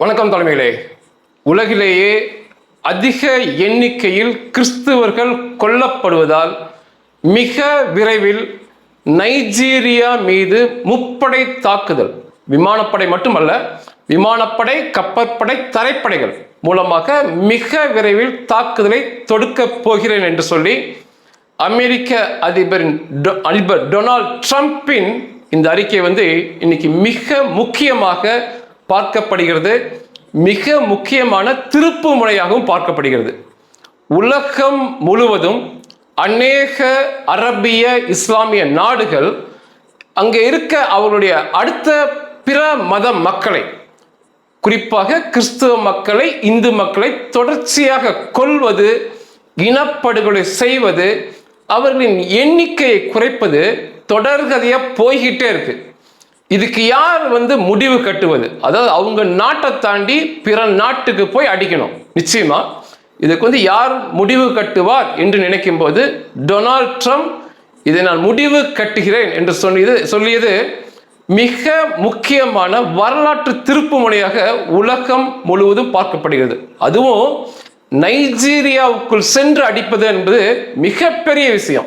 வணக்கம் தலைமையிலே உலகிலேயே அதிக எண்ணிக்கையில் கிறிஸ்துவர்கள் கொல்லப்படுவதால் மிக விரைவில் நைஜீரியா மீது முப்படை தாக்குதல். விமானப்படை மட்டுமல்ல விமானப்படை கப்பற்படை தரைப்படைகள் மூலமாக மிக விரைவில் தாக்குதலை தொடுக்கப் போகிறேன் என்று சொல்லி அமெரிக்க அதிபரின் டொ- அதிபர் டொனால்ட் ட்ரம்ப்பின் இந்த அறிக்கை வந்து இன்னைக்கு மிக முக்கியமாக பார்க்கப்படுகிறது. மிக முக்கியமான திருப்பு முறையாகவும் பார்க்கப்படுகிறது. உலகம் முழுவதும் அநேக அரபிய இஸ்லாமிய நாடுகள் அங்கே இருக்க அவர்களுடைய அடுத்த பிற மத மக்களை குறிப்பாக கிறிஸ்துவ மக்களை இந்து மக்களை தொடர்ச்சியாக கொல்வது இனப்படுகொலை செய்வது அவர்களின் எண்ணிக்கையை குறைப்பது தொடர்கதையாக போய்கிட்டே இருக்குது இதுக்கு யார் வந்து முடிவு கட்டுவது? அதாவது அவங்க நாட்டை தாண்டி பிற நாட்டுக்கு போய் அடிக்கணும். நிச்சயமா? இதுக்கு வந்து யார் முடிவு கட்டுவார் என்று நினைக்கும் போது டொனால்ட் ட்ரம்ப் இதை நான் முடிவு கட்டுகிறேன் என்று சொல்லியது சொல்லியது மிக முக்கியமான வரலாற்று திருப்பு முனையாக உலகம் முழுவதும் பார்க்கப்படுகிறது. அதுவும் நைஜீரியாவுக்குள் சென்று அடிப்பது என்பது மிகப்பெரிய விஷயம்.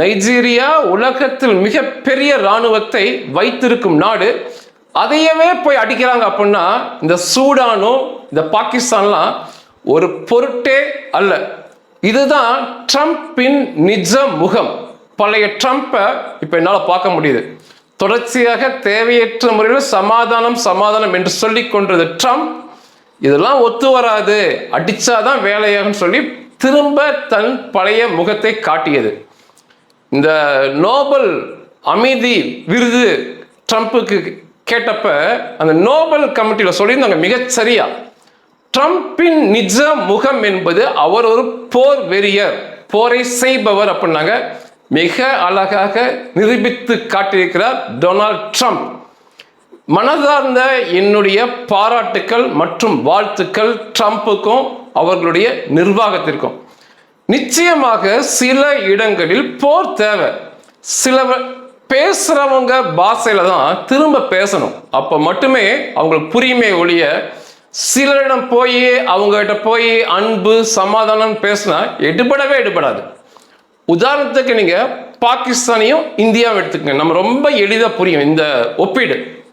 நைஜீரியா உலகத்தில் மிகப்பெரிய இராணுவத்தை வைத்திருக்கும் நாடு. அதையவே போய் அடிக்கிறாங்க அப்படின்னா இந்த சூடானும் இந்த பாகிஸ்தான்லாம் ஒரு பொருட்டே அல்ல. இதுதான் ட்ரம்ப்பின் நிஜ முகம். பழைய ட்ரம்ப்பை இப்போ என்னால் பார்க்க முடியுது. தொடர்ச்சியாக தேவையற்ற முறையில் சமாதானம் சமாதானம் என்று சொல்லி கொண்டது ட்ரம்ப் இதெல்லாம் ஒத்து வராது. அடித்தாதான் வேலையாகும் சொல்லி திரும்ப தன் பழைய முகத்தை காட்டியது. இந்த நோபல் அமைதி விருது ட்ரம்ப்புக்கு கேட்டப்ப அந்த நோபல் கமிட்டியில் சொல்லியிருந்தாங்க மிகச்சரியா. ட்ரம்ப்பின் ட்ரம்பின் நிஜ முகம் என்பது அவர் ஒரு போர் வெறியர் போரை செய்பவர் அப்படின்னாங்க. மிக அழகாக நிரூபித்து காட்டியிருக்கிறார் டொனால்ட் ட்ரம்ப். மனதார்ந்த என்னுடைய பாராட்டுக்கள் மற்றும் வாழ்த்துக்கள் ட்ரம்ப்புக்கும் அவர்களுடைய நிர்வாகத்திற்கும். நிச்சயமாக சில இடங்களில் போர் தேவை. சில பேசுறவங்க பாஷையில் தான் திரும்ப பேசணும். அப்ப மட்டுமே அவங்களுக்கு புரியுமே ஒழிய சிலரிடம் போய் அவங்ககிட்ட போய் அன்பு சமாதானம் பேசினா எடுபடவே எடுபடாது. உதாரணத்துக்கு நீங்க பாகிஸ்தானையும் இந்தியாவும் எடுத்துக்கங்க. நம்ம ரொம்ப எளிதாக புரியும் இந்த ஒப்பீடு.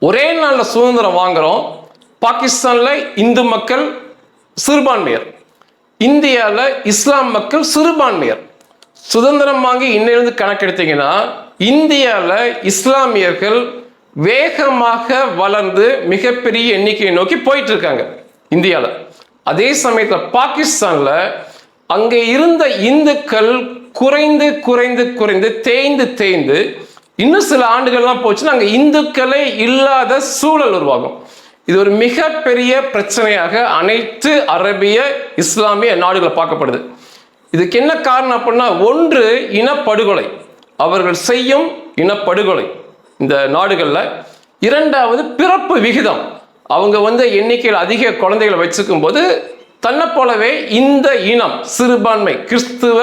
ஒரே நாளில் சுதந்திரம் வாங்குறோம். பாகிஸ்தானில் இந்து மக்கள் சிறுபான்மையர். இந்தியாவில் இஸ்லாம் மக்கள் சிறுபான்மையர். சுதந்திரம் வாங்கி இன்னிலிருந்து கணக்கெடுத்தீங்கன்னா இந்தியாவில் இஸ்லாமியர்கள் வேகமாக வளர்ந்து மிகப்பெரிய எண்ணிக்கையை நோக்கி போயிட்டு இருக்காங்க இந்தியாவில் அதே சமயத்தில் பாகிஸ்தானில் அங்கே இருந்த இந்துக்கள் குறைந்து குறைந்து குறைந்து தேய்ந்து தேய்ந்து இன்னும் சில ஆண்டுகள்லாம் போச்சுன்னா அங்கே இந்துக்களே இல்லாத சூழல் உருவாகும். இது ஒரு மிகப்பெரிய பிரச்சனையாக அனைத்து அரபிய இஸ்லாமிய நாடுகளை பார்க்கப்படுது. இதுக்கு என்ன காரணம் அப்படின்னா ஒன்று இனப்படுகொலை. அவர்கள் செய்யும் இனப்படுகொலை இந்த நாடுகளில். இரண்டாவது பிறப்பு விகிதம். அவங்க வந்து எண்ணிக்கையில் அதிக குழந்தைகளை வச்சுக்கும் போது தன்னை போலவே இந்த இனம் சிறுபான்மை கிறிஸ்துவ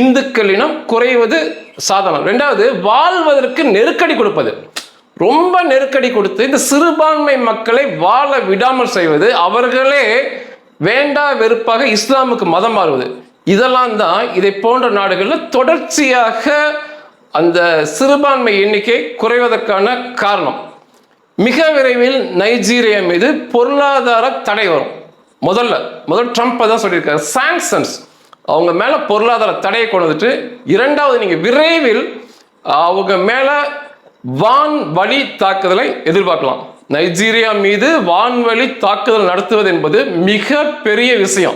இந்துக்கள் இனம் குறைவது சாதனம் ரெண்டாவது வாழ்வதற்கு நெருக்கடி கொடுப்பது. ரொம்ப நெருக்கடி கொடுத்து இந்த சிறுபான்மை மக்களை வாழ விடாமல் செய்வது அவர்களே வேண்டா வெறுப்பாக இஸ்லாமுக்கு மதம் மாறுவது. இதெல்லாம் தான் இதை போன்ற நாடுகளில் தொடர்ச்சியாக அந்த சிறுபான்மை எண்ணிக்கை குறைவதற்கான காரணம். மிக விரைவில் நைஜீரியா மீது பொருளாதார தடை வரும். முதல்ல முதல் ட்ரம்ப் தான் சொல்லியிருக்காரு சாங்ஷன்ஸ் அவங்க மேலே பொருளாதார தடையை கொண்டு வந்துட்டு இரண்டாவது நீங்கள் விரைவில் அவங்க மேலே வான்வழி தாக்குதலை எதிர்பார்க்கலாம். நைஜீரியா மீது வான்வழி தாக்குதல் நடத்துவது என்பது மிக பெரிய விஷயம்.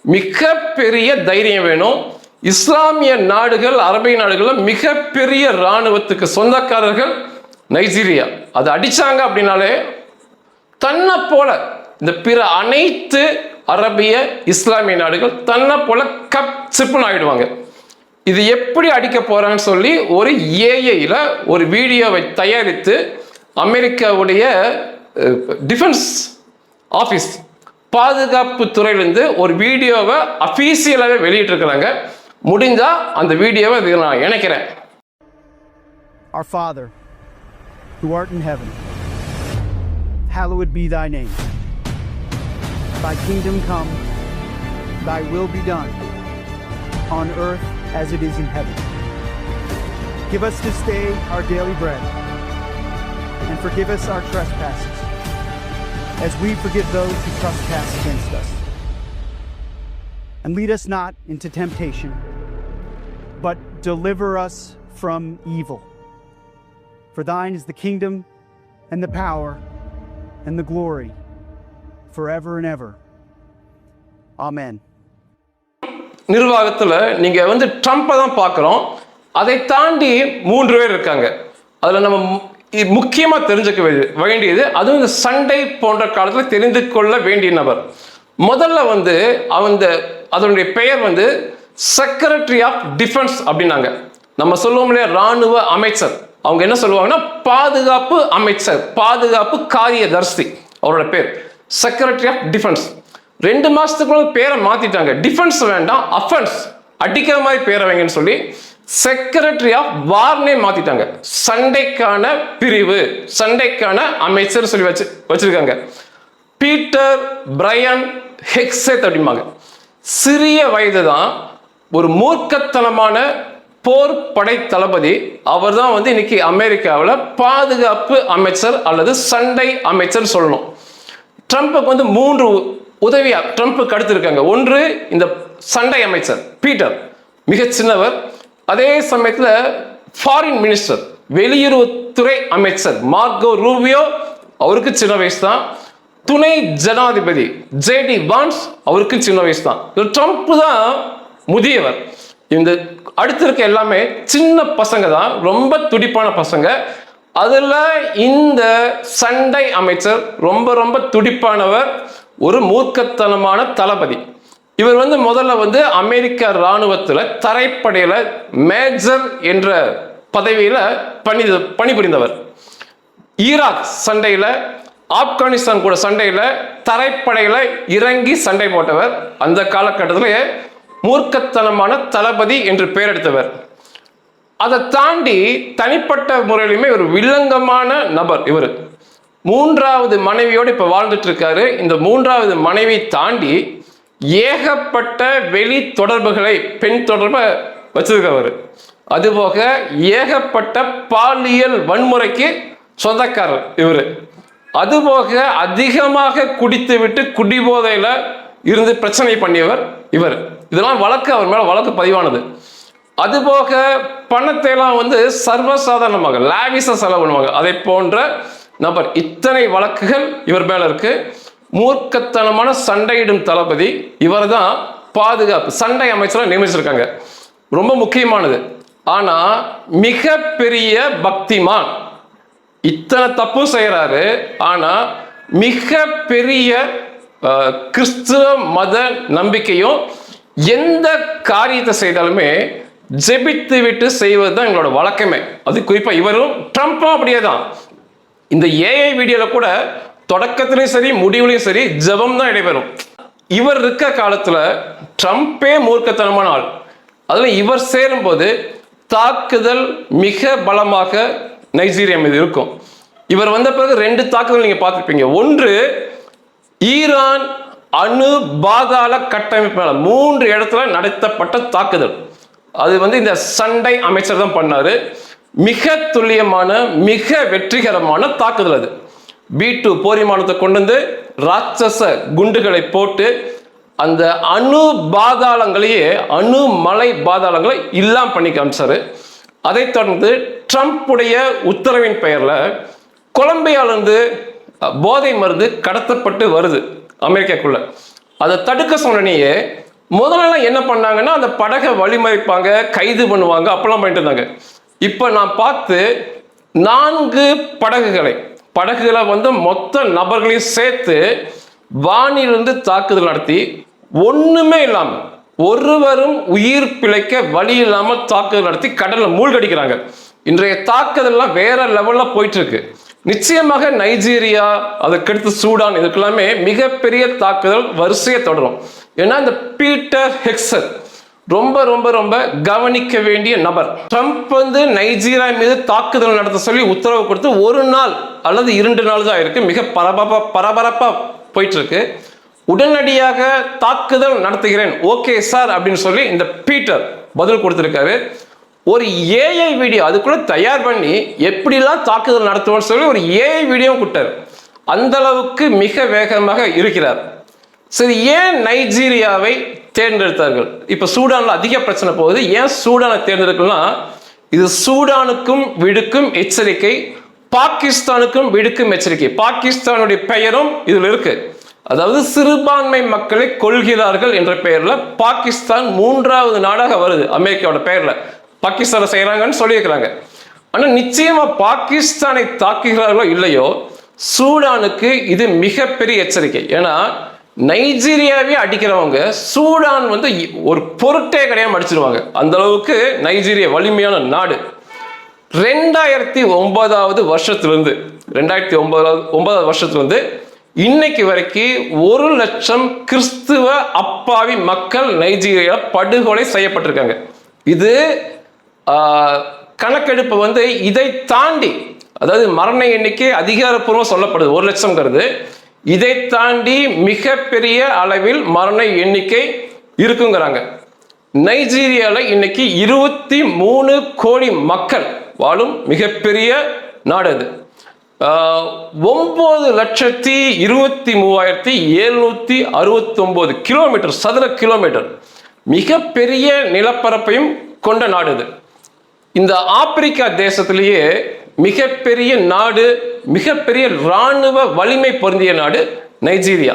மிக பெரிய தைரியம் வேணும். இஸ்லாமிய நாடுகள் அரபிய நாடுகளில் மிகப்பெரிய இராணுவத்துக்கு சொந்தக்காரர்கள் நைஜீரியா. அது அடிச்சாங்க அப்படின்னாலே தன்னை போல இந்த பிற அனைத்து அரபிய இஸ்லாமிய நாடுகள் தன்னை போல கப் சிப்புன்னு ஆகிடுவாங்க இது எப்படி அடிக்க போறான்னு சொல்லி ஒரு ஏஐயில் ஒரு வீடியோவை தயாரித்து அமெரிக்காவுடைய டிஃபென்ஸ் ஆஃபீஸ் பாதுகாப்பு துறையிலிருந்து ஒரு வீடியோவை அஃபீஷியலாகவே வெளியிட்டிருக்கிறாங்க முடிஞ்சால் அந்த வீடியோவை இதில் நான் இணைக்கிறேன் Our Father, who art in heaven, hallowed be thy name. Thy kingdom come, thy will be done, on earth as it is in heaven. Give us this day our daily bread, and forgive us our trespasses, as we forgive those who trespass against us. And lead us not into temptation, but deliver us from evil. For thine is the kingdom, and the power, and the glory, forever and ever. Amen. நிர்வாகத்தில் நீங்கள் வந்து ட்ரம்ப்பை தான் பார்க்குறோம். அதை தாண்டி மூன்று பேர் இருக்காங்க. அதில் நம்ம முக்கியமாக தெரிஞ்சுக்க வேண்டியது அதுவும் இந்த சண்டை போன்ற காலத்தில் தெரிந்து கொள்ள வேண்டிய நபர். முதல்ல வந்து அந்த அதனுடைய பெயர் வந்து செக்ரட்டரி ஆஃப் டிஃபென்ஸ் அப்படின்னாங்க. நம்ம சொல்லுவோம் இல்லையா ராணுவ அமைச்சர். அவங்க என்ன சொல்லுவாங்கன்னா பாதுகாப்பு அமைச்சர் பாதுகாப்பு காரியதர்சி அவரோட பேர். செக்ரட்டரி ஆஃப் டிஃபென்ஸ் ரெண்டு மாதத்துக்குள்ள பேரை மாத்திட்டாங்க. டிஃபென்ஸ் வேண்டாம் அஃபென்ஸ் அடிக்கிற மாதிரி பேரை வைங்கன்னு சொல்லி செக்ரட்டரி ஆஃப் வார்னே மாத்திட்டாங்க. சண்டைக்கான பிரிவு சண்டைக்கான அமைச்சர் சொல்லி வச்சு வச்சிருக்காங்க. பீட்டர் பிரையன் ஹெக்ஸெத் அப்படிம்பாங்க. சிறிய வயது தான் ஒரு மூர்க்கத்தனமான போர் படை தளபதி. அவர் தான் வந்து இன்னைக்கு அமெரிக்காவில் பாதுகாப்பு அமைச்சர் அல்லது சண்டை அமைச்சர் சொல்லணும். ட்ரம்ப்புக்கு வந்து மூன்று உதவியா ட்ரம்ப்புக்கு அடுத்திருக்காங்க. ஒன்று இந்த சண்டை அமைச்சர் பீட்டர் மிக சின்னவர். அதே சமயத்தில் ஃபாரின் மினிஸ்டர் வெளியுறவுத்துறை அமைச்சர் மார்கோ ரூபியோ அவருக்கு சின்ன வயசு தான் துணை ஜனாதிபதி ஜேடி வான்ஸ் அவருக்கு சின்ன வயசு தான் ட்ரம்ப் தான் முதியவர். இந்த அடுத்து இருக்க எல்லாமே சின்ன பசங்க தான் ரொம்ப துடிப்பான பசங்க. அதில் இந்த சண்டை அமைச்சர் ரொம்ப ரொம்ப துடிப்பானவர். ஒரு மூர்க்கத்தனமான தளபதி. இவர் வந்து முதல்ல வந்து அமெரிக்க இராணுவத்தில் தரைப்படையில் மேஜர் என்ற பதவியில் பணி பணிபுரிந்தவர். ஈராக் சண்டையில் ஆப்கானிஸ்தான் கூட சண்டையில் தரைப்படையில் இறங்கி சண்டை போட்டவர். அந்த காலகட்டத்திலேயே மூர்க்கத்தனமான தளபதி என்று பெயர் எடுத்தவர். அதை தாண்டி தனிப்பட்ட முறையிலுமே ஒரு வில்லங்கமான நபர் இவர். மூன்றாவது மனைவியோடு இப்போ வாழ்ந்துட்டு இருக்காரு இந்த மூன்றாவது மனைவி தாண்டி ஏகப்பட்ட வெளி தொடர்புகளை பெண் தொடர்பை வச்சிருக்கவர் அதுபோக ஏகப்பட்ட பாலியல் வன்முறைக்கு சொந்தக்காரர் இவர். அதுபோக அதிகமாக குடித்து விட்டு குடிபோதையில் இருந்து பிரச்சனை பண்ணியவர் இவர். இதெல்லாம் வழக்கு அவர் மேலே வழக்கு பதிவானது. அதுபோக பணத்தை எல்லாம் வந்து சர்வசாதாரணமாக லாவிஸா செலவு பண்ணுவாங்க. அதை போன்ற நபர் இத்தனை வழக்குகள் இவர் மேல இருக்கு. மூர்க்கத்தனமான சண்டையிடும் தளபதி இவர் தான் பாதுகாப்பு சண்டை அமைச்சராக நியமிச்சிருக்காங்க. ரொம்ப முக்கியமானது. ஆனா மிகப்பெரிய பக்திமான். இத்தனை தப்பும் செய்கிறாரு ஆனா மிக பெரிய கிறிஸ்துவ மத நம்பிக்கையும் எந்த காரியத்தை செய்தாலுமே ஜெபித்து விட்டு செய்வது தான் எங்களோட வழக்கமே. அது குறிப்பாக இவரும் ட்ரம்ப்பும் அப்படியே தான் இந்த ஏஐ வீடியோல கூட தொடக்கத்திலையும் சரி முடிவுலையும் சரி ஜெபம் தான் இடைபெறும். இவர் இருக்க காலத்துல ட்ரம்ப்பே மூர்க்கத்தனமான ஆள். அதுல இவர் சேரும்போது தாக்குதல் மிக பலமாக நைஜீரியா மீது இருக்கும். இவர் வந்த பிறகு ரெண்டு தாக்குதல் நீங்க பார்த்துருப்பீங்க. ஒன்று ஈரான் அணு பாதாள கட்டமைப்பு மூன்று இடத்துல நடத்தப்பட்ட தாக்குதல். அது வந்து இந்த சண்டை அமைச்சர் தான் பண்ணாரு. மிக துல்லியமான மிக வெற்றிகரமான தாக்குதல் அது. பி டூ போரிமானத்தை கொண்டு வந்து ராட்சச குண்டுகளை போட்டு அந்த அணு பாதாளங்களையே அணு மலை பாதாளங்களை இல்லாம பண்ணி காமிச்சாரு. அதைத் தொடர்ந்து ட்ரம்ப்புடைய உத்தரவின் பெயரில் கொலம்பியாவிலிருந்து போதை மருந்து கடத்தப்பட்டு வருது அமெரிக்காக்குள்ள. அதை தடுக்க சொன்னனையே முதல்லலாம் என்ன பண்ணாங்கன்னா அந்த படகை வழிமறைப்பாங்க கைது பண்ணுவாங்க அப்பெல்லாம் பண்ணிட்டு இருந்தாங்க. இப்போ நான் பார்த்து நான்கு படகுகளை படகுகளை வந்து மொத்த நபர்களையும் சேர்த்து வானிலிருந்து தாக்குதல் நடத்தி ஒன்றுமே இல்லாமல் ஒருவரும் உயிர் பிழைக்க வழி இல்லாமல் தாக்குதல் நடத்தி கடலில் மூழ்கடிக்கிறாங்க. இன்றைய தாக்குதல்லாம் வேற லெவலில் போயிட்டு இருக்கு நிச்சயமாக நைஜீரியா அதுக்கடுத்து சூடான் இதுக்கெல்லாமே மிகப்பெரிய தாக்குதல் வரிசையை தொடரும். ஏன்னா இந்த பீட்டர் ஹெக்ஸர் ரொம்ப ரொம்ப ரொம்ப கவனிக்க வேண்டிய நபர். ட்ரம்ப் வந்து நைஜீரியா மீது தாக்குதல் நடத்த சொல்லி உத்தரவு கொடுத்து ஒரு நாள் அல்லது இரண்டு நாள் தான் இருக்கு. மிக பரபரப்பா பரபரப்பா போயிட்டு இருக்கு உடனடியாக தாக்குதல் நடத்துகிறேன். ஓகே சார் அப்படின்னு சொல்லி இந்த பீட்டர் பதில் கொடுத்துருக்காரு. ஒரு ஏஐ வீடியோ அதுக்குள்ள தயார் பண்ணி எப்படிலாம் தாக்குதல் நடத்துவோம்னு சொல்லி ஒரு ஏஐ வீடியோ கொடுத்தாரு. அந்த அளவுக்கு மிக வேகமாக இருக்கிறார். சரி ஏன் நைஜீரியாவை தேர்ந்தெடுத்தார்கள். இப்போ சூடானில் அதிக பிரச்சனை போகுது. ஏன் சூடானை தேர்ந்தெடுக்கலாம் இது சூடானுக்கும் விடுக்கும் எச்சரிக்கை பாகிஸ்தானுக்கும் விடுக்கும் எச்சரிக்கை. பாகிஸ்தானுடைய பெயரும் இதில் இருக்கு. அதாவது சிறுபான்மை மக்களை கொள்கிறார்கள் என்ற பெயர்ல பாகிஸ்தான் மூன்றாவது நாடாக வருது அமெரிக்காவோட பெயர்ல. பாகிஸ்தானை செய்யறாங்கன்னு சொல்லியிருக்கிறாங்க. ஆனால் நிச்சயமா பாகிஸ்தானை தாக்குகிறார்களோ இல்லையோ சூடானுக்கு இது மிகப்பெரிய எச்சரிக்கை. ஏன்னா நைஜீரியாவே அடிக்கிறவங்க சூடான் வந்து ஒரு பொருட்டே கிடையாம அடிச்சிருவாங்க. அந்த அளவுக்கு நைஜீரியா வலிமையான நாடு. ரெண்டாயிரத்தி ஒன்பதாவது வருஷத்துலேருந்து ரெண்டாயிரத்தி ஒன்பதாவது ஒன்பதாவது வருஷத்துலேருந்து இன்னைக்கு வரைக்கும் ஒரு லட்சம் கிறிஸ்துவ அப்பாவி மக்கள் நைஜீரியா படுகொலை செய்யப்பட்டிருக்காங்க. இது கணக்கெடுப்பு வந்து இதை தாண்டி அதாவது மரண எண்ணிக்கை அதிகாரப்பூர்வம் சொல்லப்படுது. ஒரு லட்சம்ங்கிறது. இதை தாண்டி மிகப்பெரிய அளவில் மரண எண்ணிக்கை இருக்குங்கிறாங்க. நைஜீரியாவில் இன்னைக்கு இருபத்தி மூணு கோடி மக்கள் வாழும் மிகப்பெரிய நாடு அது. ஒன்பது லட்சத்தி இருபத்தி மூவாயிரத்தி எழுநூத்தி அறுபத்தொம்போது கிலோமீட்டர் சதுர கிலோமீட்டர். மிகப்பெரிய நிலப்பரப்பையும் கொண்ட நாடு இது இந்த ஆப்பிரிக்கா தேசத்திலேயே மிகப்பெரிய நாடு மிகப்பெரிய இராணுவ வலிமை பொருந்திய நாடு நைஜீரியா.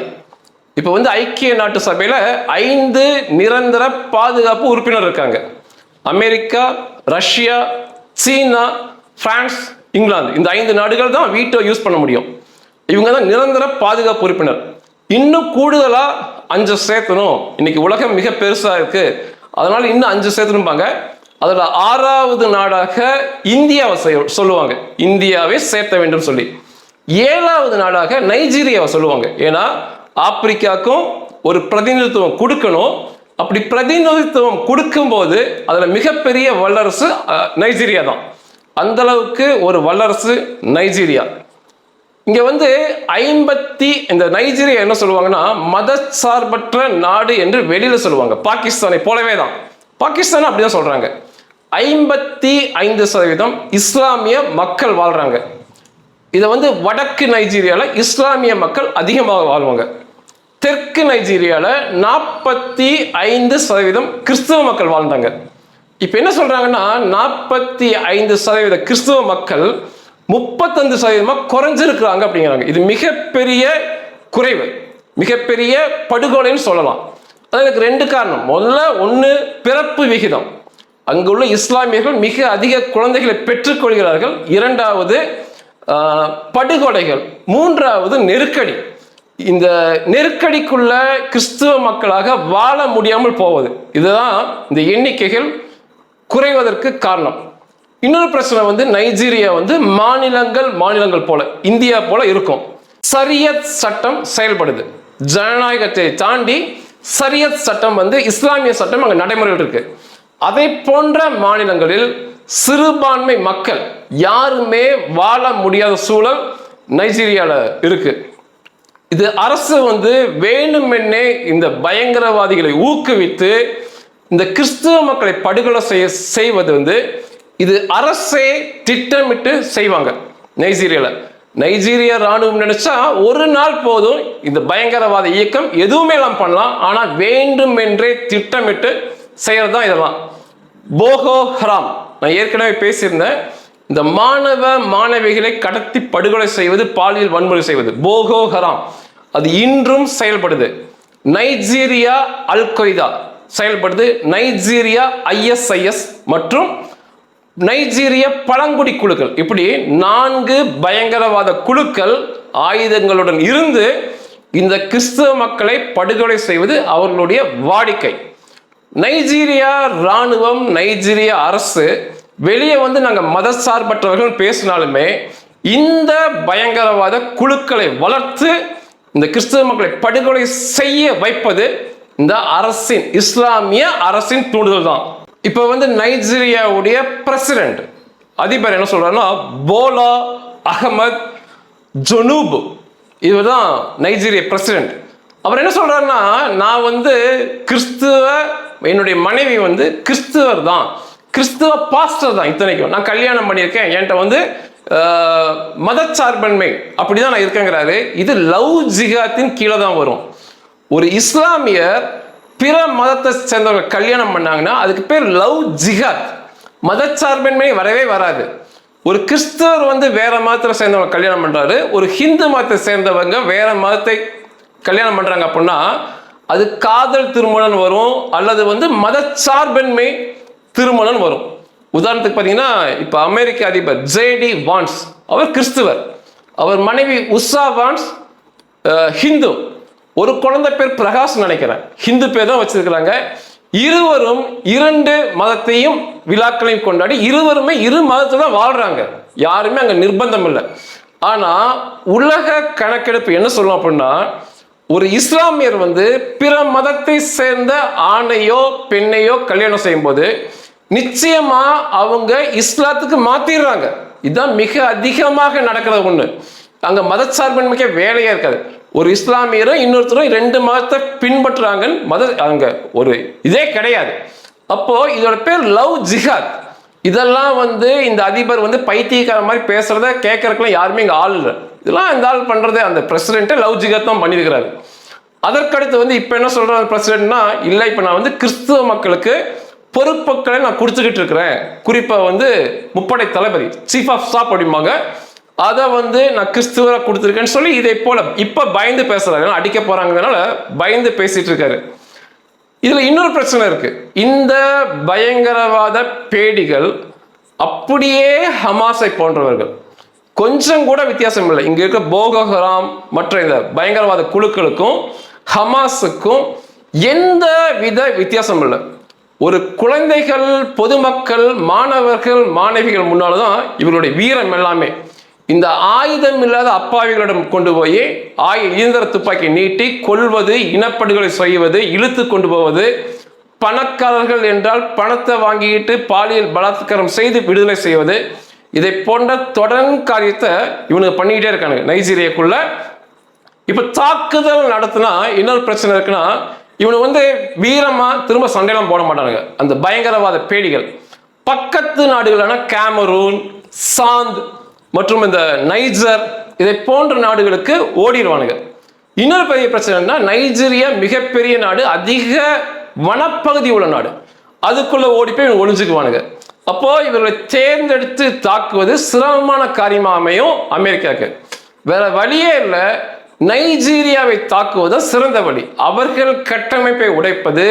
இப்போ வந்து ஐக்கிய நாட்டு சபையில் ஐந்து நிரந்தர பாதுகாப்பு உறுப்பினர் இருக்காங்க. America Russia China France England. இந்த ஐந்து நாடுகள் தான் வீட்டோ யூஸ் பண்ண முடியும். இவங்க தான் நிரந்தர பாதுகாப்பு உறுப்பினர். இன்னும் கூடுதலாக அஞ்சு சேர்த்தணும் இன்னைக்கு உலகம் மிக பெருசாக இருக்குது அதனால் இன்னும் அஞ்சு சேர்த்தணும்பாங்க அதில் ஆறாவது நாடாக இந்தியாவை செய்ய- சொல்லுவாங்க. இந்தியாவை சேர்த்த வேண்டும் சொல்லி. ஏழாவது நாடாக நைஜீரியாவை சொல்லுவாங்க. ஏன்னா ஆப்பிரிக்காவுக்கும் ஒரு பிரதிநிதித்துவம் கொடுக்கணும். அப்படி பிரதிநிதித்துவம் கொடுக்கும்போது அதில் மிகப்பெரிய வல்லரசு நைஜீரியா தான். அந்த அளவுக்கு ஒரு வல்லரசு நைஜீரியா. இங்கே வந்து ஐம்பத்தி இந்த நைஜீரியா என்ன சொல்லுவாங்கன்னா மதச்சார்பற்ற நாடு என்று வெளியில் சொல்லுவாங்க. பாகிஸ்தானை போலவே தான். பாகிஸ்தான் அப்படிதான் சொல்கிறாங்க ஐம்பத்தி ஐந்து சதவீதம் இஸ்லாமிய மக்கள் வாழ்கிறாங்க இதை வந்து வடக்கு நைஜீரியாவில் இஸ்லாமிய மக்கள் அதிகமாக வாழ்வாங்க. தெற்கு நைஜீரியாவில் நாற்பத்தி ஐந்து சதவீதம் கிறிஸ்தவ மக்கள் வாழ்ந்தாங்க. இப்போ என்ன சொல்கிறாங்கன்னா நாற்பத்தி ஐந்து சதவீத கிறிஸ்தவ மக்கள் முப்பத்தஞ்சு சதவீதமாக குறைஞ்சிருக்கிறாங்க அப்படிங்கிறாங்க. இது மிகப்பெரிய குறைவு. மிகப்பெரிய படுகொலைன்னு சொல்லலாம். அதுக்கு ரெண்டு காரணம். முதல்ல ஒன்று பிறப்பு விகிதம். அங்குள்ள இஸ்லாமியர்கள் மிக அதிக குழந்தைகளை பெற்றுக்கொள்கிறார்கள். இரண்டாவது படுகொலைகள். மூன்றாவது நெருக்கடி. இந்த நெருக்கடிக்குள்ள கிறிஸ்துவ மக்களாக வாழ முடியாமல் போவது. இதுதான் இந்த எண்ணிக்கைகள் குறைவதற்கு காரணம். இன்னொரு பிரச்சனை வந்து நைஜீரியா வந்து மாநிலங்கள் மாநிலங்கள் போல இந்தியா போல இருக்கும். சரியத் சட்டம் செயல்படுது. ஜனநாயகத்தை தாண்டி சரியத் சட்டம் வந்து இஸ்லாமிய சட்டம் அங்கே நடைமுறையில் இருக்குது அதை போன்ற மாநிலங்களில் சிறுபான்மை மக்கள் யாருமே வாழ முடியாத சூழல் நைஜீரியால இருக்கு. இது அரசு வந்து வேணுமென்னே இந்த பயங்கரவாதிகளை ஊக்குவித்து இந்த கிறிஸ்துவ மக்களை படுகொலை செய்ய செய்வது வந்து இது அரசே திட்டமிட்டு செய்வாங்க நைஜீரியால. நைஜீரியா ராணுவம் நினைச்சா ஒரு நாள் போதும் இந்த பயங்கரவாத இயக்கம் எதுவுமே எல்லாம் பண்ணலாம். ஆனால் வேண்டுமென்றே திட்டமிட்டு செய்கிறது தான் இதெல்லாம். போகோ ஹராம். நான் ஏற்கனவே பேசியிருந்தேன் இந்த மாணவ மாணவிகளை கடத்தி படுகொலை செய்வது பாலியல் வன்முறை செய்வது. போகோ ஹராம். அது இன்றும் செயல்படுது. நைஜீரியா அல் கொய்தா செயல்படுது. நைஜீரியா ஐஎஸ்ஐஎஸ் மற்றும் நைஜீரிய பழங்குடி குழுக்கள். இப்படி நான்கு பயங்கரவாத குழுக்கள் ஆயுதங்களுடன் இருந்து இந்த கிறிஸ்தவ மக்களை படுகொலை செய்வது அவர்களுடைய வாடிக்கை. நைஜீரியா ராணுவம் நைஜீரிய அரசு வெளியே வந்து நாங்கள் மதசார்பற்றவர்கள் பேசினாலுமே இந்த பயங்கரவாத குழுக்களை வளர்த்து இந்த கிறிஸ்தவ மக்களை படுகொலை செய்ய வைப்பது இந்த அரசின் இஸ்லாமிய அரசின் தூண்டுதல் தான். இப்போ வந்து நைஜீரியாவுடைய பிரசிடென்ட் அதிபர் என்ன சொல்றாருன்னா போலா அகமத் ஜொனூப். இவர் தான் நைஜீரிய பிரசிடென்ட் அவர் என்ன சொல்றாருன்னா நான் வந்து கிறிஸ்துவ என்னுடைய மனைவி வந்து கிறிஸ்துவர் தான். கிறிஸ்துவ பாஸ்டர் தான் இத்தனைக்கும். நான் கல்யாணம் பண்ணியிருக்கேன். என்கிட்ட வந்து ஆஹ், மதச்சார்பன்மை அப்படிதான் நான் இருக்கேங்கிறாரு. இது லவ் ஜிகாத்தின் கீழே தான் வரும். ஒரு இஸ்லாமியர் பிற மதத்தை சேர்ந்தவங்க கல்யாணம் பண்ணாங்கன்னா அதுக்கு பேர் லவ் ஜிகாத் மதச்சார்பின்மை வரவே வராது. ஒரு கிறிஸ்தவர் வந்து வேற மதத்தை சேர்ந்தவங்க கல்யாணம் பண்றாரு. ஒரு ஹிந்து மதத்தை சேர்ந்தவங்க வேற மதத்தை கல்யாணம் பண்ணுறாங்க அப்படின்னா அது காதல் திருமணம் வரும் அல்லது வந்து மதச்சார்பின்மை திருமணம் வரும். உதாரணத்துக்கு பார்த்தீங்கன்னா இப்போ அமெரிக்க அதிபர் ஜேடி வான்ஸ் அவர் கிறிஸ்துவர். அவர் மனைவி உஷா வான்ஸ் ஹிந்து. ஒரு குழந்தை பேர் பிரகாஷ் நினைக்கிறேன். ஹிந்து பேர் தான் வச்சிருக்கிறாங்க. இருவரும் இரண்டு மதத்தையும் விழாக்களையும் கொண்டாடி இருவருமே இரு மதத்தில் தான் வாழ்றாங்க. யாருமே அங்கே நிர்பந்தம் இல்லை. ஆனால் உலக கணக்கெடுப்பு என்ன சொல்லும் அப்படின்னா ஒரு இஸ்லாமியர் வந்து பிற மதத்தை சேர்ந்த ஆணையோ பெண்ணையோ கல்யாணம் செய்யும்போது நிச்சயமா அவங்க இஸ்லாத்துக்கு மாத்திடுறாங்க. இதுதான் மிக அதிகமாக நடக்கிற ஒண்ணு. அங்க மதச்சார்பின்மைக்கு வேலையே இருக்காது. ஒரு இஸ்லாமியரும் இன்னொருத்தரும் ரெண்டு மதத்தை பின்பற்றுறாங்க மத அங்க ஒரு இதே கிடையாது. அப்போ இதோட பேர் லவ் ஜிஹாத். இதெல்லாம் வந்து இந்த அதிபர் வந்து பைத்தியக்கார மாதிரி பேசுறத கேட்கறதுக்குலாம் யாருமே இங்க ஆள் இல்லை. இதெல்லாம் இந்த ஆள் பண்ணுறதே அந்த பிரசிடென்ட்டே லவ் ஜிஹாத் தான் பண்ணியிருக்கிறாரு. அதற்கடுத்து வந்து இப்போ என்ன சொல்றாரு பிரசிடென்ட்னா இல்லை இப்போ நான் வந்து கிறிஸ்துவ மக்களுக்கு பொறுப்புகளை நான் கொடுத்துக்கிட்டு இருக்கிறேன். குறிப்பாக வந்து முப்படை தளபதி சீஃப் ஆஃப் ஸ்டாப் அப்படிம்பாங்க. அதை வந்து நான் கிறிஸ்துவராக கொடுத்துருக்கேன்னு சொல்லி இதை போல இப்போ பயந்து பேசுகிறாங்க அடிக்க போறாங்கனால பயந்து பேசிகிட்டு இருக்காரு. இதில் இன்னொரு பிரச்சனை இருக்கு. இந்த பயங்கரவாத பேடிகள் அப்படியே ஹமாஸை போன்றவர்கள் கொஞ்சம் கூட வித்தியாசம் இல்லை. இங்க இருக்க போகோ ஹராம் மற்ற இந்த பயங்கரவாத குழுக்களுக்கும் ஹமாஸுக்கும் எந்த வித வித்தியாசம் இல்லை. ஒரு குழந்தைகள் பொதுமக்கள் மாணவர்கள் மாணவிகள் முன்னால் தான் இவருடைய வீரம் எல்லாமே. இந்த ஆயுதம் இல்லாத அப்பாவிகளிடம் கொண்டு போய் ஆயு இயந்திர துப்பாக்கி நீட்டி கொல்வது இனப்படுகொலை செய்வது இழுத்து கொண்டு போவது பணக்காரர்கள் என்றால் பணத்தை வாங்கிட்டு பாலியல் பலாத்காரம் செய்து விடுதலை செய்வது இதை போன்ற தொடர் காரியத்தை இவனுங்க பண்ணிக்கிட்டே இருக்கானுங்க. நைஜீரியாக்குள்ள. இப்ப தாக்குதல் நடத்தினா இன்னொரு பிரச்சனை இருக்குன்னா இவனு வந்து வீரமா திரும்ப சண்டையெல்லாம் போட மாட்டானுங்க. அந்த பயங்கரவாத பேடிகள். பக்கத்து நாடுகளான கேமரூன் சாந்த் மற்றும் இந்த நைஜர் இதை போன்ற நாடுகளுக்கு ஓடிடுவானுங்க. இன்னொரு பெரிய பிரச்சனைனா நைஜீரியா மிகப்பெரிய நாடு அதிக வனப்பகுதி உள்ள நாடு. அதுக்குள்ள ஓடி போய் இவங்க ஒளிஞ்சுக்குவானுங்க. அப்போ இவர்களை தேர்ந்தெடுத்து தாக்குவது சிரமமான காரியமாக அமையும் அமெரிக்காவுக்கு. வேற வழியே இல்லை. நைஜீரியாவை தாக்குவது சிறந்த வழி. அவர்கள் கட்டமைப்பை உடைப்பது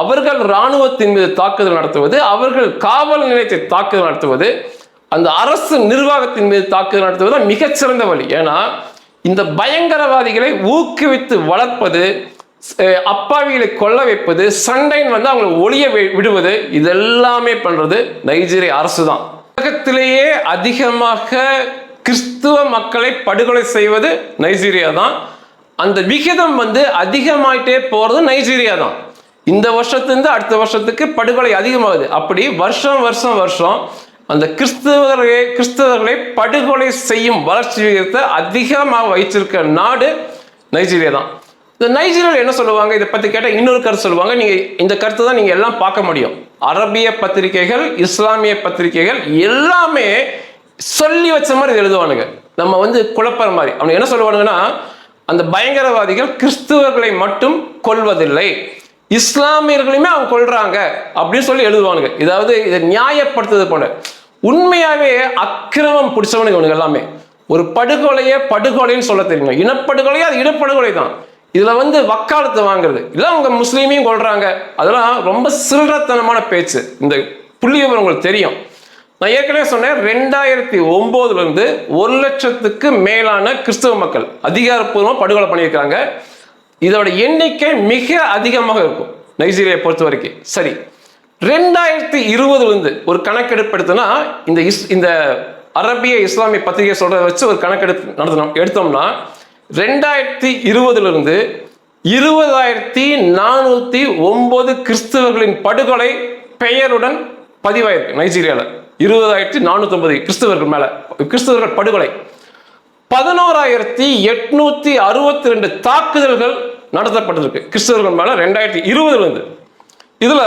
அவர்கள் இராணுவத்தின் மீது தாக்குதல் நடத்துவது அவர்கள் காவல் நிலையத்தை தாக்குதல் நடத்துவது அந்த அரசு நிர்வாகத்தின் மீது தாக்குதல் நடத்துவது தான் மிகச்சிறந்த வழி. ஏன்னா இந்த பயங்கரவாதிகளை ஊக்குவித்து வளர்ப்பது அப்பாவிகளை கொல்ல வைப்பது சண்டைன்னு வந்து அவங்களை ஒளிய வி- விடுவது இதெல்லாமே பண்றது நைஜீரிய அரசு தான் உலகத்திலேயே அதிகமாக கிறிஸ்துவ மக்களை படுகொலை செய்வது நைஜீரியா தான் அந்த விகிதம் வந்து அதிகமாயிட்டே போறது நைஜீரியா தான் இந்த வருஷத்துலேருந்து அடுத்த வருஷத்துக்கு படுகொலை அதிகமாகுது. அப்படி வருஷம் வருஷம் வருஷம் அந்த கிறிஸ்தவர்களை கிறிஸ்தவர்களை படுகொலை செய்யும் வளர்ச்சி விகிதத்தை அதிகமாக வைச்சிருக்க நாடு நைஜீரியா தான் இந்த நைஜீரியாவில் என்ன சொல்லுவாங்க? இதை பற்றி கேட்டால் இன்னொரு கருத்து சொல்லுவாங்க. நீங்கள் இந்த கருத்தை தான் நீங்கள் எல்லாம் பார்க்க முடியும். அரபிய பத்திரிகைகள் இஸ்லாமிய பத்திரிகைகள் எல்லாமே சொல்லி வச்ச மாதிரி இதை எழுதுவானுங்க. நம்ம வந்து குழப்பற மாதிரி. அவங்க என்ன சொல்லுவானுங்கன்னா அந்த பயங்கரவாதிகள் கிறிஸ்துவர்களை மட்டும் கொள்வதில்லை இஸ்லாமியர்களையுமே அவங்க கொள்றாங்க அப்படின்னு சொல்லி எழுதுவானுங்க. இதாவது இதை நியாயப்படுத்துறது போல. உண்மையாவே அக்கிரமம் பிடிச்சவனுங்க இவனுங்க எல்லாமே. ஒரு படுகொலையை படுகொலைன்னு சொல்ல தெரியும்? இனப்படுகொலையே அது இனப்படுகொலை தான் இதில் வந்து வக்காலத்தை வாங்குறது. இல்லை அவங்க முஸ்லீமையும் கொள்கிறாங்க அதெல்லாம் ரொம்ப சில்லறத்தனமான பேச்சு. இந்த புள்ளி விவரம் உங்களுக்கு தெரியும். நான் ஏற்கனவே சொன்னேன் ரெண்டாயிரத்தி ஒம்போதுலேருந்து ஒரு லட்சத்துக்கு மேலான கிறிஸ்தவ மக்கள் அதிகாரப்பூர்வமாக படுகொலை பண்ணியிருக்காங்க இதோட எண்ணிக்கை மிக அதிகமாக இருக்கும். நைஜீரியா பொறுத்த வரைக்கும். சரி. ரெண்டாயிரத்தி இருபதுலேருந்து ஒரு கணக்கெடுப்பு இந்த இஸ் இந்த அரபிய இஸ்லாமிய பத்திரிகை சொல்கிறத வச்சு ஒரு கணக்கெடுப்பு நடத்தினோம் எடுத்தோம்னா ரெண்டாயிரத்தி இருபதுலேருந்து இருபதாயிரத்தி நானூற்றி ஒம்பது கிறிஸ்தவர்களின் படுகொலை பெயருடன் பதிவாயிருக்கு நைஜீரியாவில் இருபதாயிரத்தி நானூத்தி கிறிஸ்தவர்கள் மேலே கிறிஸ்தவர்கள் படுகொலை. பதினோராயிரத்தி எட்நூற்றி அறுபத்தி ரெண்டு தாக்குதல்கள் நடத்தப்பட்டிருக்கு கிறிஸ்தவர்கள் மேலே ரெண்டாயிரத்தி இருபதுலேருந்து. இதில்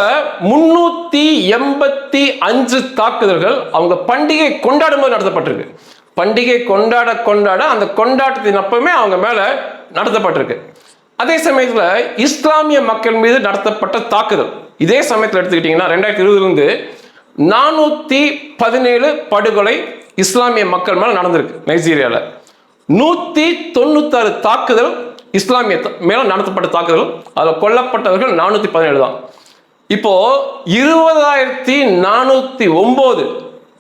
முன்னூற்றி எண்பத்தி அஞ்சு தாக்குதல்கள் அவங்க பண்டிகை கொண்டாடும் போது நடத்தப்பட்டிருக்கு. பண்டிகை கொண்டாட கொண்டாட அந்த கொண்டாட்டத்தின் அப்பவுமே அவங்க மேலே நடத்தப்பட்டிருக்கு. அதே சமயத்தில் இஸ்லாமிய மக்கள் மீது நடத்தப்பட்ட தாக்குதல். இதே சமயத்தில் எடுத்துக்கிட்டிங்கன்னா ரெண்டாயிரத்தி இருபதுலேருந்து நானூற்றி பதினேழு படுகொலை இஸ்லாமிய மக்கள் மேலே நடந்திருக்கு நைஜீரியாவில் நூற்றி தொண்ணூத்தாறு தாக்குதல் இஸ்லாமிய மேலே நடத்தப்பட்ட தாக்குதல். அதில் கொல்லப்பட்டவர்கள் நானூற்றி பதினேழு தான். இப்போது இருபதாயிரத்தி நானூற்றி ஒம்பது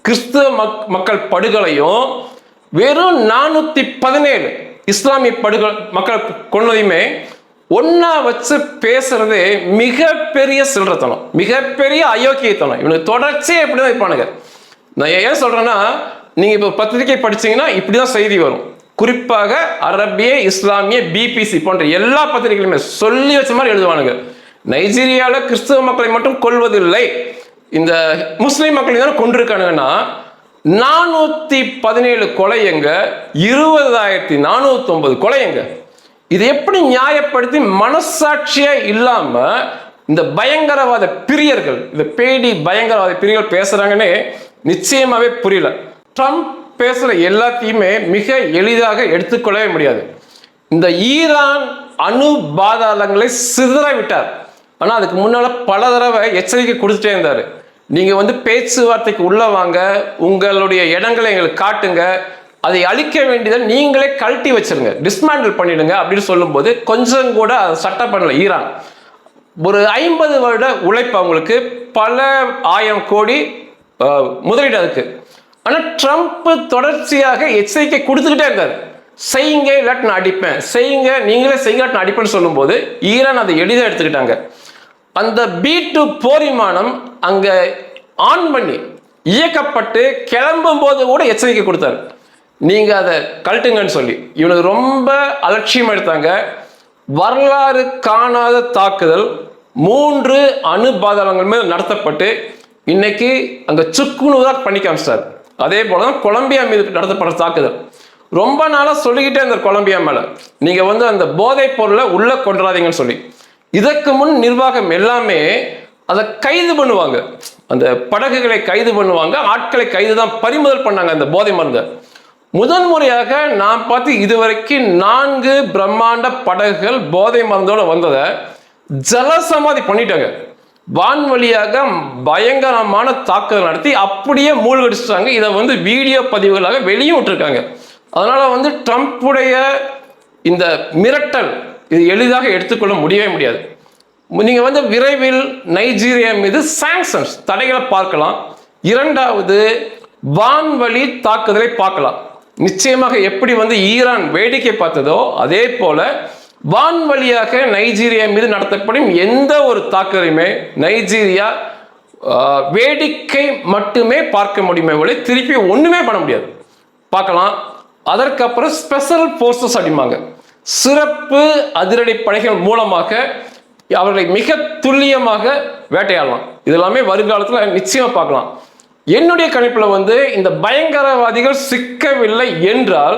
கிறிஸ்துவ மக்- மக்கள் படுகொலையும் வெறும் நானூத்தி பதினேழு இஸ்லாமிய படுகொலை மக்கள் கொன்னதையுமே ஒன்றா வச்சு பேசுறது மிகப்பெரிய சில்லறத்தனம் மிகப்பெரிய அயோக்கியத்தனம். இவனுக்கு தொடர்ச்சியே இப்படிதான் இருப்பானுங்க நான் ஏன் சொல்றேன்னா நீங்க இப்போ பத்திரிகை படிச்சீங்கன்னா இப்படிதான் செய்தி வரும். குறிப்பாக அரபிய இஸ்லாமிய பிபிசி போன்ற எல்லா பத்திரிகைகளுமே சொல்லி வச்ச மாதிரி எழுதுவானுங்க. நைஜீரியால கிறிஸ்தவ மக்களை மட்டும் கொல்வதில்லை. இந்த முஸ்லீம் மக்கள் தானே கொண்டிருக்கானுங்கன்னா நானூத்தி பதினேழு கொலையங்க இருபதாயிரத்தி நானூத்தி ஒன்பது கொலையங்க. இது எப்படி நியாயப்படுத்தி மனசாட்சியே இல்லாம இந்த பயங்கரவாத பிரியர்கள் இந்த பேடி பயங்கரவாத பிரியர்கள் பேசுகிறாங்கன்னே நிச்சயமாவே புரியல. ட்ரம்ப் பேசுற எல்லாத்தையுமே மிக எளிதாக எடுத்துக்கொள்ளவே முடியாது. இந்த ஈரான் அணு பாதாளங்களை சிதற விட்டார். ஆனால் அதுக்கு முன்னால் பல தடவை எச்சரிக்கை கொடுத்துட்டே இருந்தார். நீங்கள் வந்து பேச்சுவார்த்தைக்கு உள்ளே வாங்க உங்களுடைய இடங்களை எங்களுக்கு காட்டுங்க அதை அழிக்க வேண்டியதை நீங்களே கழட்டி வச்சிருங்க டிஸ்மேண்டில் பண்ணிடுங்க அப்படின்னு சொல்லும்போது கொஞ்சம் கூட அதை சட்டம் பண்ணல ஈரான். ஒரு ஐம்பது வருட உழைப்பு அவங்களுக்கு பல ஆயிரம் கோடி முதலீடு அதுக்கு. ஆனால் ட்ரம்ப் தொடர்ச்சியாக எச்சரிக்கை கொடுத்துக்கிட்டே இருந்தார் செய்யுங்க இல்லாட்டி நான் அடிப்பேன். செய்யுங்க நீங்களே செய்யுங்க நான் அடிப்பேன்னு சொல்லும்போது ஈரான் அதை எளிதாக எடுத்துக்கிட்டாங்க. அந்த பீட்டு டூ அங்கே ஆன் பண்ணி இயக்கப்பட்டு கிளம்பும் போது கூட எச்சரிக்கை கொடுத்தாரு. நீங்கள் அதை கழட்டுங்கன்னு சொல்லி. இவனுக்கு ரொம்ப அலட்சியம் எடுத்தாங்க. வரலாறு காணாத தாக்குதல் மூன்று அணுபாதளங்கள் மேல் நடத்தப்பட்டு இன்னைக்கு அங்கே சுக்குநூறா பண்ணி காமிச்சிட்டார். அதே போல தான் கொலம்பியா மீது நடத்தப்பட்ட தாக்குதல். ரொம்ப நாளாக சொல்லிக்கிட்டே இருந்தார் கொலம்பியா மேலே. நீங்கள் வந்து அந்த போதைப் பொருளை உள்ளே கொண்டுறாதீங்கன்னு சொல்லி. இதற்கு முன் நிர்வாகம் எல்லாமே அதை கைது பண்ணுவாங்க. அந்த படகுகளை கைது பண்ணுவாங்க. ஆட்களை கைது தான் பறிமுதல் பண்ணாங்க அந்த போதை மருந்தை. முதன் முறையாக நான் பார்த்து இதுவரைக்கும் நான்கு பிரம்மாண்ட படகுகள் போதை மருந்தோட வந்ததை ஜலசமாதி பண்ணிட்டாங்க. வான்வழியாக பயங்கரமான தாக்குதல் நடத்தி அப்படியே மூழ்கடிச்சிட்டாங்க. இதை வந்து வீடியோ பதிவுகளாக வெளியும் விட்டுருக்காங்க அதனால வந்து ட்ரம்ப்புடைய இந்த மிரட்டல் இது எளிதாக எடுத்துக்கொள்ள முடியவே முடியாது. நீங்கள் வந்து விரைவில் நைஜீரியா மீது சாங்ஷன்ஸ் தடைகளை பார்க்கலாம். இரண்டாவது வான்வழி தாக்குதலை பார்க்கலாம். நிச்சயமாக எப்படி வந்து ஈரான் வேடிக்கை பார்த்ததோ அதே போல வான்வழியாக நைஜீரியா மீது நடத்தப்படும் எந்த ஒரு தாக்குதலையுமே நைஜீரியா வேடிக்கை மட்டுமே பார்க்க முடியுமே ஒழிய திருப்பி ஒன்றுமே பண்ண முடியாது. பார்க்கலாம். அதற்கப்புறம் ஸ்பெஷல் ஃபோர்ஸஸ் அப்படிம்பாங்க. சிறப்பு அதிரடி படைகள் மூலமாக அவர்களை மிக துல்லியமாக வேட்டையாடலாம். இதெல்லாமே வருங்காலத்தில் நிச்சயமாக பார்க்கலாம். என்னுடைய கணிப்பில் வந்து இந்த பயங்கரவாதிகள் சிக்கவில்லை என்றால்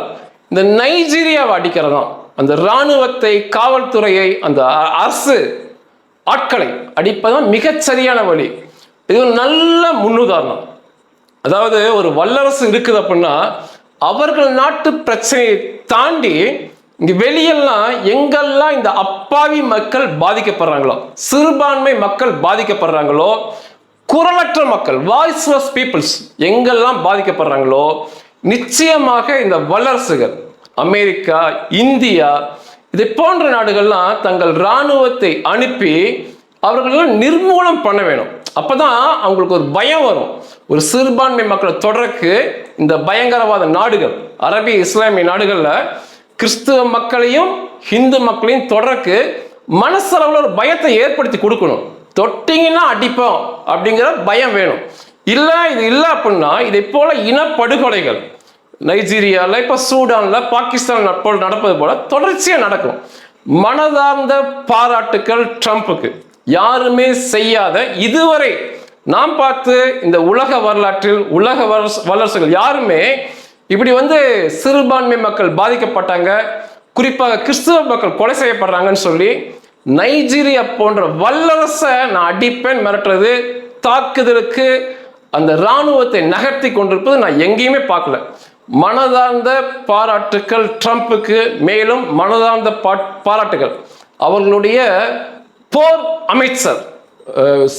இந்த நைஜீரியாவை அடிக்கிறதாம் அந்த இராணுவத்தை காவல்துறையை அந்த அரசு ஆட்களை அடிப்பதுதான் மிகச்சரியான வழி. இது ஒரு நல்ல முன்னுதாரணம். அதாவது ஒரு வல்லரசு இருக்குது அப்படின்னா அவர்கள் நாட்டு பிரச்சனையை தாண்டி இங்கே வெளியெல்லாம் எங்கெல்லாம் இந்த அப்பாவி மக்கள் பாதிக்கப்படுறாங்களோ சிறுபான்மை மக்கள் பாதிக்கப்படுறாங்களோ குரலற்ற மக்கள் வாய்ஸ்லெஸ் பீப்புள்ஸ் எங்கெல்லாம் பாதிக்கப்படுறாங்களோ நிச்சயமாக இந்த வல்லரசுகள் அமெரிக்கா இந்தியா இதை போன்ற நாடுகள்லாம் தங்கள் இராணுவத்தை அனுப்பி அவர்களெல்லாம் நிர்மூலம் பண்ண வேணும். அப்போதான் அவங்களுக்கு ஒரு பயம் வரும். ஒரு சிறுபான்மை மக்களை தொடர்க்கு இந்த பயங்கரவாத நாடுகள் அரபிய இஸ்லாமிய நாடுகளில் கிறிஸ்துவ மக்களையும் ஹிந்து மக்களையும் தொடர்க்கு மனசளவில் ஒரு பயத்தை ஏற்படுத்தி கொடுக்கணும். தொட்டிங்கன்னா அடிப்போம் அப்படிங்கிற பயம் வேணும். இல்லை இது இல்லை அப்படின்னா இதை போல இனப்படுகொலைகள். நைஜீரியாவில் இப்போ சூடானில் பாகிஸ்தான் போல் நடப்பது போல தொடர்ச்சியாக நடக்கும். மனதார்ந்த பாராட்டுக்கள் ட்ரம்ப்புக்கு. யாருமே செய்யாத இதுவரை நாம் பார்த்து இந்த உலக வரலாற்றில் உலக வல்லரசு- வல்லரசுகள் யாருமே இப்படி வந்து சிறுபான்மை மக்கள் பாதிக்கப்பட்டாங்க. குறிப்பாக கிறிஸ்துவ மக்கள் கொலை செய்யப்படுறாங்கன்னு சொல்லி நைஜீரியா போன்ற வல்லரசை நான் அடிப்பேன் மிரட்டுறது தாக்குதலுக்கு அந்த இராணுவத்தை நகர்த்தி கொண்டிருப்பது நான் எங்கேயுமே பார்க்கல. மனதார்ந்த பாராட்டுக்கள் ட்ரம்ப்புக்கு மேலும் மனதார்ந்த பாராட்டுகள் அவர்களுடைய போர் அமைச்சர்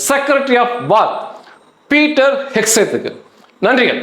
செக்ரட்டரி ஆஃப் வார் பீட்டர் ஹெக்ஸேத்துக்கு நன்றிகள்.